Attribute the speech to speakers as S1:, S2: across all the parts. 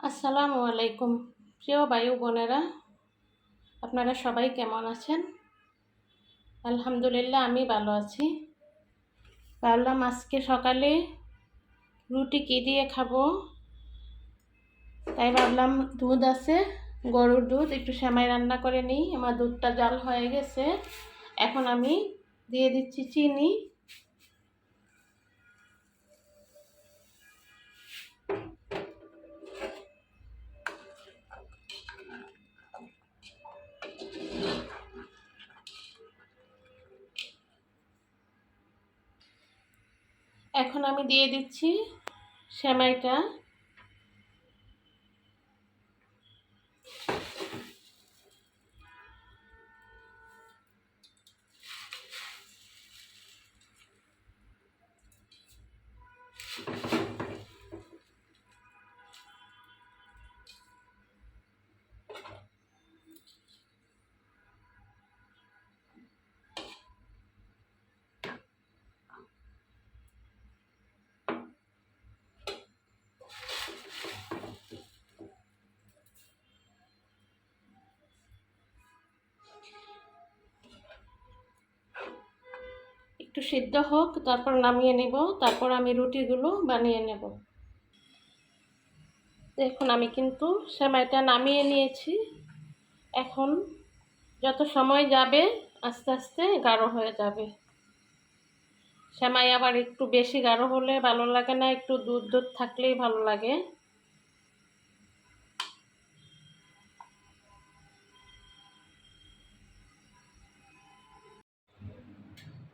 S1: আসসালামু আলাইকুম। প্রিয় বায়ু বোনেরা, আপনারা সবাই কেমন আছেন? আলহামদুলিল্লাহ, আমি ভালো আছি। ভাবলাম আজকে সকালে রুটি কী দিয়ে খাব? তাই ভাবলাম দুধ আছে, গরুর দুধ, একটু সেমাই রান্না করে নিই। আমার দুধটা জাল হয়ে গেছে। এখন আমি দিয়ে দিচ্ছি চিনি। এখন আমি দিয়ে দিচ্ছি সেমাইটা। একটু সিদ্ধ হোক, তারপর নামিয়ে নেব, তারপর আমি রুটিগুলো বানিয়ে নেব। দেখুন, আমি কিন্তু সেমাইটা নামিয়ে নিয়েছি। এখন যত সময় যাবে, আস্তে আস্তে গাঢ় হয়ে যাবে। সেমাই আবার একটু বেশি গাঢ় হলে ভালো লাগে না, একটু দুধ দুধ থাকলেই ভালো লাগে।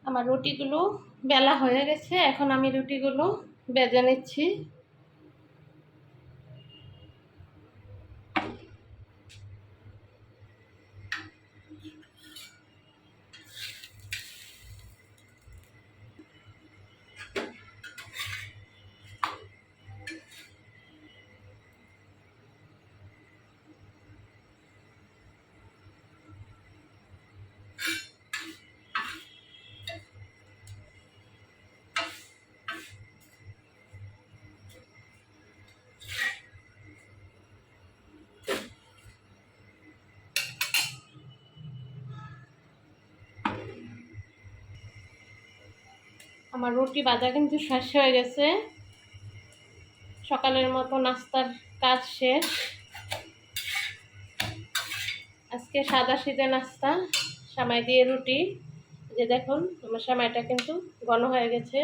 S1: আমার রুটিগুলো বেলা হয়ে গেছে এখন আমি রুটিগুলো বেজে নিচ্ছি। আমার রুটি বাজা কিন্তু শেষ হয়ে গেছে। সকালের মতো নাস্তার কাজ শেষ। আজকে সাদা শীতে নাস্তা, সামাই দিয়ে রুটি। যে দেখুন, আমার সামাইটা কিন্তু ঘন হয়ে গেছে।